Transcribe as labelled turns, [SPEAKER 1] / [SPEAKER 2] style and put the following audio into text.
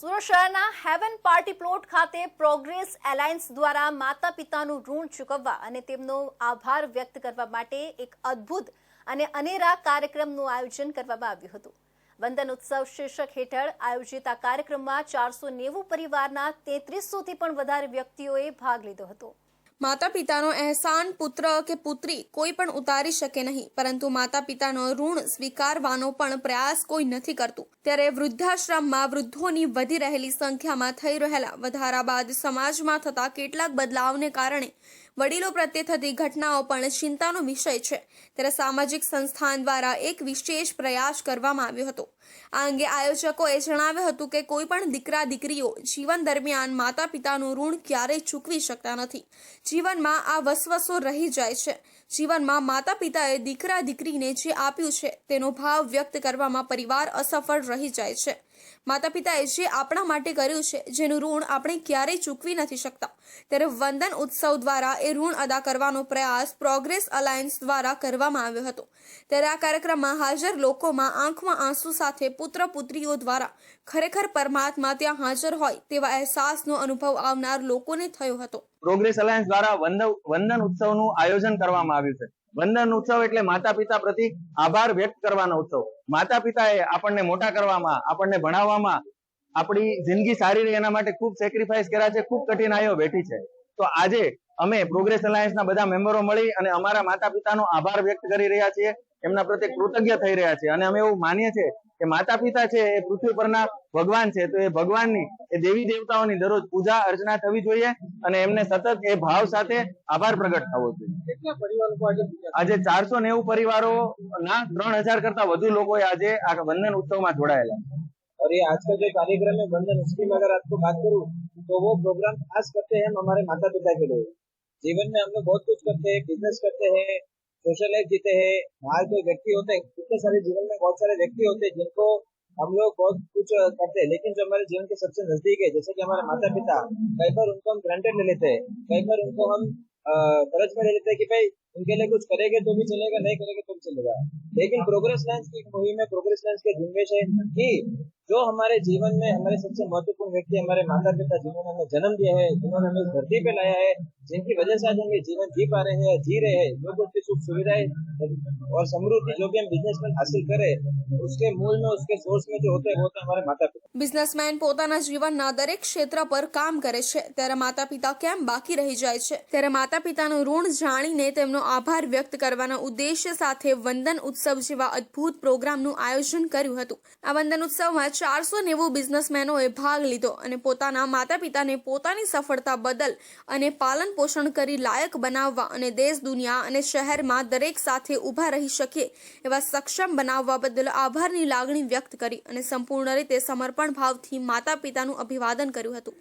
[SPEAKER 1] સુરત શહેરના heaven party plot ખાતે progress alliance દ્વારા માતા પિતાનું ઋણ ચૂકવવા અને તેમનો આભાર વ્યક્ત કરવા માટે એક અદ્ભુત અને અનેરા કાર્યક્રમનું આયોજન કરવામાં આવ્યું હતું. વંદન ઉત્સવ શીર્ષક હેઠળ આયોજિત આ કાર્યક્રમમાં ચારસો નેવું પરિવારના તેત્રીસોથી પણ વધારે વ્યક્તિઓએ ભાગ લીધો હતો.
[SPEAKER 2] માતા પિતાનો અહેસાન પુત્ર કે પુત્રી કોઈ પણ ઉતારી શકે નહીં, પરંતુ માતા પિતાનો ઋણ સ્વીકારવાનો પણ પ્રયાસ કોઈ નથી કરતું. ત્યારે વૃદ્ધાશ્રમમાં વૃદ્ધોની વધી રહેલી સંખ્યામાં થઈ રહેલા વધારા બાદ સમાજમાં થતા કેટલાક બદલાવને કારણે વડીલો પ્રત્યે થતી ઘટનાઓ પણ ચિંતાનો વિષય છે. ત્યારે સામાજિક સંસ્થાન દ્વારા એક વિશેષ પ્રયાસ કરવામાં આવ્યો હતો. આ અંગે આયોજકોએ જણાવ્યું હતું કે કોઈ પણ દીકરા દીકરીઓ જીવન દરમિયાન માતા પિતાનું ઋણ ક્યારેય ચૂકવી શકતા નથી. જીવનમાં આ વસવસો રહી જાય છે. જીવનમાં માતા પિતાએ દીકરા દીકરીને જે આપ્યું છે તેનો ભાવ વ્યક્ત કરવામાં પરિવાર અસફળ રહી જાય છે. માતા પિતાએ જે આપણા માટે કર્યું છે, જેનું ઋણ આપણે ક્યારેય ચૂકવી નથી શકતા. ત્યારે વંદન ઉત્સવ દ્વારા એ ઋણ અદા કરવાનો પ્રયાસ પ્રોગ્રેસ અલાયન્સ દ્વારા કરવામાં આવ્યો હતો. ત્યારે આ કાર્યક્રમમાં હાજર લોકોમાં આંખમાં આંસુ સાથે પુત્ર પુત્રીઓ દ્વારા ખરેખર પરમાત્મા ત્યાં હાજર હોય તેવા અહેસાસનો અનુભવ આવનાર લોકોને થયો હતો.
[SPEAKER 3] પ્રોગ્રેસ અલાયન્સ દ્વારા વંદન ઉત્સવનું આયોજન કરવામાં આવ્યું છે. વંદન ઉત્સવ એટલે માતા પિતા પ્રતિ આભાર વ્યક્ત કરવાનો ઉત્સવ. માતા પિતાએ આપણને મોટા કરવામાં, આપણને ભણાવવામાં આપણી જિંદગી સારી રહે એના માટે ખૂબ સેક્રિફાઈસ કર્યા છે ખૂબ કઠિનાઈઓ વેઠી છે. તો આજે અમે પ્રોગ્રેસ અલાયન્સના બધા મેમ્બરો મળી અને અમારા માતા પિતાનો આભાર વ્યક્ત કરી રહ્યા છીએ. એમના પ્રત્યે કૃતજ્ઞ થઈ રહ્યા છે અને અમે એવું માનીએ છીએ કે માતા પિતા છે એ પૃથ્વી પરના ભગવાન છે. તો એ ભગવાનની એ દેવી દેવતાઓની દરરોજ પૂજા અર્ચના થવી જોઈએ અને એમને સતત એ ભાવ સાથે આભાર પ્રગટ થવો જોઈએ.
[SPEAKER 4] આજે
[SPEAKER 3] ચારસો નેવું પરિવારો ના ત્રણ હજાર કરતા વધુ લોકો આજે આ વંદન ઉત્સવમાં જોડાયેલા છે.
[SPEAKER 4] और ये आज का जो कार्यक्रम है बंधन, उसकी में अगर आपको बात करूँ तो वो प्रोग्राम खास करते हैं हम हमारे माता पिता के लिए। जीवन में हम लोग बहुत कुछ करते हैं बिज़नेस करते हैं सोशल लाइफ जीते हैं। बाहर कोई व्यक्ति होते हैं कितने सारे जीवन में बहुत सारे व्यक्ति होते हैं, जिनको हम लोग बहुत कुछ करते हैं। लेकिन जो हमारे जीवन के सबसे नज़दीक है, जैसे कि हमारे माता पिता कई बार उनको हम ग्रांटेड ले लेते हैं। कई बार उनको हम कर्ज में ले लेते हैं कि भाई, उनके लिए कुछ करेंगे तो भी चलेगा, नहीं करेंगे तो भी चलेगा। लेकिन प्रोग्रेस लाइन्स की मुहिम है प्रोग्रेस लाइन्स के झुंबेश है कि जो हमारे जीवन में हमारे सबसे महत्वपूर्ण व्यक्ति हमारे माता पिता जिन्होंने हमें जन्म दिया है जिन्होंने हमें इस धरती पे लाया है जिनकी वजह से आज हम ये जीवन जी पा रहे हैं जी रहे हैं जो कुछ भी सुख सुविधाएं और समृद्धि जो भी हम बिजनेस में हासिल करें उसके मूल में उसके सोर्स में जो होते हैं वो होते हैं हमारे माता पिता
[SPEAKER 2] બિઝનેસમેન પોતાના જીવનના દરેક ક્ષેત્ર પર કામ કરે છે ત્યારે માતા પિતા કેમ બાકી રહી જાય છે ત્યારે માતા પિતાનું ઋણ જાણીને તેમનો આભાર વ્યક્ત કરવાના ઉદ્દેશ્ય સાથે વંદન ઉત્સવ જેવા અદ્ભુત પ્રોગ્રામનું આયોજન કર્યું હતું આ વંદન ઉત્સવમાં ચારસો નેવું બિઝનેસમેનોએ ભાગ લીધો અને પોતાના માતા પિતાને પોતાની સફળતા બદલ અને પાલન પોષણ કરી લાયક બનાવવા અને દેશ, દુનિયા અને શહેરમાં દરેક સાથે ઊભા રહી શકે એવા સક્ષમ બનાવવા બદલ આભારની લાગણી વ્યક્ત કરી અને સંપૂર્ણ રીતે સમર્પણ ભાવથી માતા પિતાનું અભિવાદન કર્યું હતું.